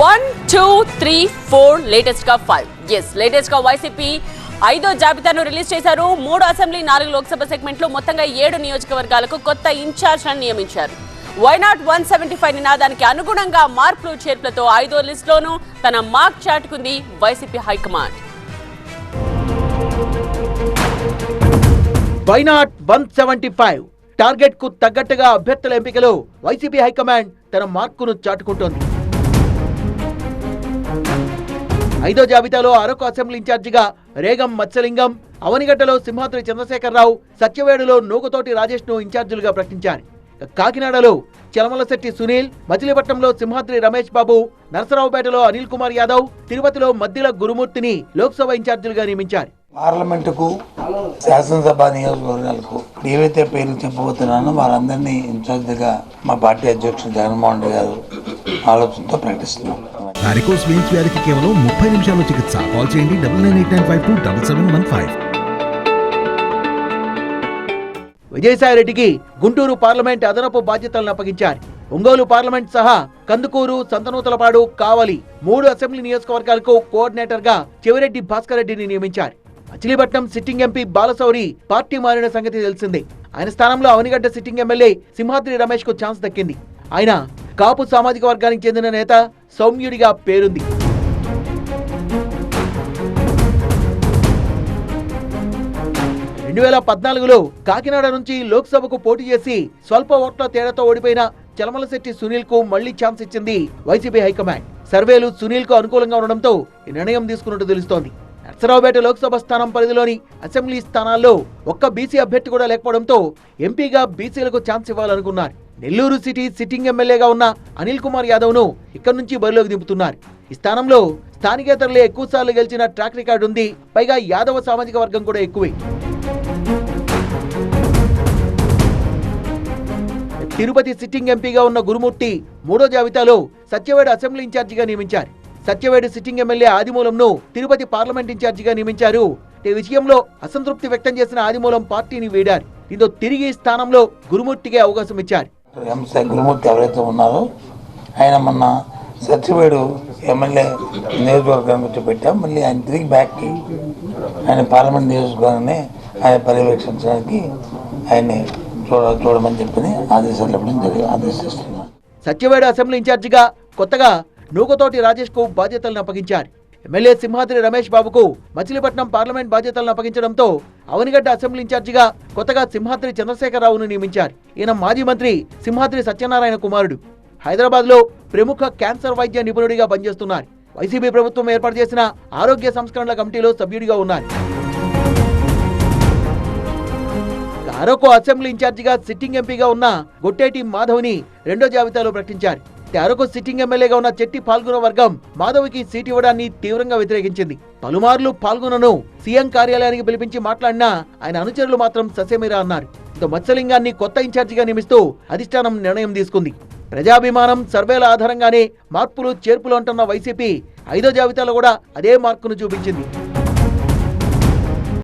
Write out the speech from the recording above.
One two three four లేటెస్ట్గా five S లేటెస్ట్గా YCP ఐదో జాబితాను రిలీజ్ చేశారు. మూడు అసెంబ్లీ నాలుగు లోక్సభ సెగ్మెంట్లు మొత్తంగా ఏడు నియోజకవర్గాలకు కొత్త ఇన్ఛార్జ్లను నియమించారు. Why not one seventy five నినాదానికి అనుగుణంగా మార్పులు చేర్పులతో ఐదో లిస్టులోనూ తన mark చాటుకుంది YCP high command. Why not one seventy five టార్గెట్కు తగ్గట్టుగా అభ్యర్థుల ఎంపికలో వైసీపీ హైకమాండ్ తన మార్కును చాటుకుంటోంది. ఐదో జాబితాలో అరకు అసెంబ్లీ ఇన్ఛార్జిగా రేగం మత్స్యలింగం అవనిగడ్డలో సింహాద్రి చంద్రశేఖరరావు సత్యవేడులో నూగుతోటి రాజేష్ను ఇన్ఛార్జీలుగా ప్రకటించారు. కాకినాడలో చలమలశెట్టి సునీల్ మచిలీపట్నంలో సింహాద్రి రమేష్ బాబు నరసరావుపేటలో అనిల్ కుమార్ యాదవ్ తిరుపతిలో మద్దిల గురుమూర్తిని లోక్సభ ఇన్ఛార్జీలుగా నియమించారు. పార్లమెంటుకు శాసనసభ నియోజకవర్గాలకు ఏవైతే పేర్లు చెప్పబోతున్నానో వారందరినీ ఇన్ఛార్జిగా మా పార్టీ అధ్యక్షుడు జగన్మోహన్ రెడ్డి గారు ఆలోచనతో ప్రకటిస్తున్నాం. వారికోస్ వెయిన్స్ వ్యాధికి కేవలం ముప్పై నిమిషాల్లో చికిత్స. కాల్ చేయండి double nine eight nine five two double seven one five. విజయసాయిరెడ్డికి Guntur parliament అదనపు బాధ్యతలను అప్పగించారు. ఒంగోలు పార్లమెంట్ సహా కందుకూరు సంతనూతలపాడు కావలి మూడు అసెంబ్లీ నియోజకవర్గాలకు కోఆర్డినేటర్గా చెవిరెడ్డి భాస్కర్ రెడ్డిని నియమించారు. Machilipatnam sitting MP Balashowry party మారిన సంగతి తెలిసిందే. ఆయన స్థానంలో అవనిగడ్డ సిట్టింగ్ ఎమ్మెల్యే సింహాద్రి రమేష్కు ఛాన్స్ దక్కింది. ఆయన కాపు సామాజిక వర్గానికి చెందిన నేత సౌమ్యుడిగా పేరుంది. రెండు వేల పద్నాలుగులో కాకినాడ నుంచి లోక్సభకు పోటీ చేసి స్వల్ప ఓట్ల తేడాతో ఓడిపోయిన చలమలశెట్టి సునీల్కు మళ్ళీ ఛాన్స్ ఇచ్చింది వైసీపీ హైకమాండ్. సర్వేలు సునీల్కు అనుకూలంగా ఉండడంతో ఈ నిర్ణయం తీసుకున్నట్టు తెలుస్తోంది. నర్సరావుపేట లోక్సభ స్థానం పరిధిలోని అసెంబ్లీ స్థానాల్లో ఒక్క బీసీ అభ్యర్థి కూడా లేకపోవడంతో ఎంపీగా బీసీలకు ఛాన్స్ ఇవ్వాలనుకున్నారు. నెల్లూరు సిటీ సిట్టింగ్ ఎమ్మెల్యేగా ఉన్న అనిల్ కుమార్ యాదవ్ను ఇక్కడి నుంచి బరిలోకి దింపుతున్నారు. ఈ స్థానంలో స్థానికేతరులే ఎక్కువసార్లు గెలిచిన ట్రాక్ రికార్డు ఉంది. పైగా యాదవ సామాజిక వర్గం కూడా ఎక్కువే. తిరుపతి సిట్టింగ్ ఎంపీగా ఉన్న గురుమూర్తి మూడో జాబితాలో సత్యవేడు అసెంబ్లీ ఇన్ఛార్జిగా నియమించారు. సత్యవేడు సిట్టింగ్ ఎమ్మెల్యే ఆదిమూలంను తిరుపతి పార్లమెంట్ ఇన్ఛార్జిగా నియమించారు. ఈ విషయంలో అసంతృప్తి వ్యక్తం చేసిన ఆదిమూలం పార్టీని వీడారు. దీంతో తిరిగి ఈ స్థానంలో గురుమూర్తికి అవకాశం ఇచ్చారు. ఎంసీ గురుమూర్తి ఎవరైతే ఉన్నారో ఆయన మొన్న సత్యవేడు ఎమ్మెల్యే నియోజకవర్గానికి వచ్చి పెట్టాం. మళ్ళీ ఆయన తిరిగి బ్యాక్కి ఆయన పార్లమెంట్ నియోజకవర్గాన్ని ఆయన పర్యవేక్షించడానికి ఆయన్ని చూడ చూడమని చెప్పి ఆదేశాలు ఇవ్వడం జరిగి ఆదేశిస్తున్నాను సత్యవేడు అసెంబ్లీ ఇన్ఛార్జిగా కొత్తగా నూకతోటి రాజేష్కు బాధ్యతలను అప్పగించారు. ఎమ్మెల్యే సింహాద్రి రమేష్ బాబుకు మచిలీపట్నం పార్లమెంట్ బాధ్యతలను అప్పగించడంతో అవనిగడ్డ అసెంబ్లీ ఇన్ఛార్జిగా కొత్తగా సింహాద్రి చంద్రశేఖరరావును నియమించారు. ఈయన మాజీ మంత్రి సింహాద్రి సత్యనారాయణ కుమారుడు. హైదరాబాద్లో ప్రముఖ క్యాన్సర్ వైద్య నిపుణుడిగా పనిచేస్తున్నారు. వైసీపీ ప్రభుత్వం ఏర్పాటు చేసిన ఆరోగ్య సంస్కరణల కమిటీలో సభ్యుడిగా ఉన్నారు. అరకు అసెంబ్లీ ఇన్ఛార్జిగా సిట్టింగ్ ఎంపీగా ఉన్న గొట్టేటి మాధవ్ని రెండో జాబితాలో ప్రకటించారు. తెరకు సిట్టింగ్ ఎమ్మెల్యేగా ఉన్న చెట్టి పాల్గొన వర్గం మాధవ్కి సీట్ ఇవ్వడాన్ని తీవ్రంగా వ్యతిరేకించింది. పలుమార్లు పాల్గొనను సీఎం కార్యాలయానికి పిలిపించి మాట్లాడినా ఆయన అనుచరులు మాత్రం ససేమిరా అన్నారు. ఇక మత్స్యలింగాన్ని కొత్త ఇన్ఛార్జిగా నియమిస్తూ అధిష్టానం నిర్ణయం తీసుకుంది. ప్రజాభిమానం సర్వేల ఆధారంగానే మార్పులు చేర్పులు అంటున్న వైసీపీ ఐదో జాబితాలో కూడా అదే మార్కును చూపించింది.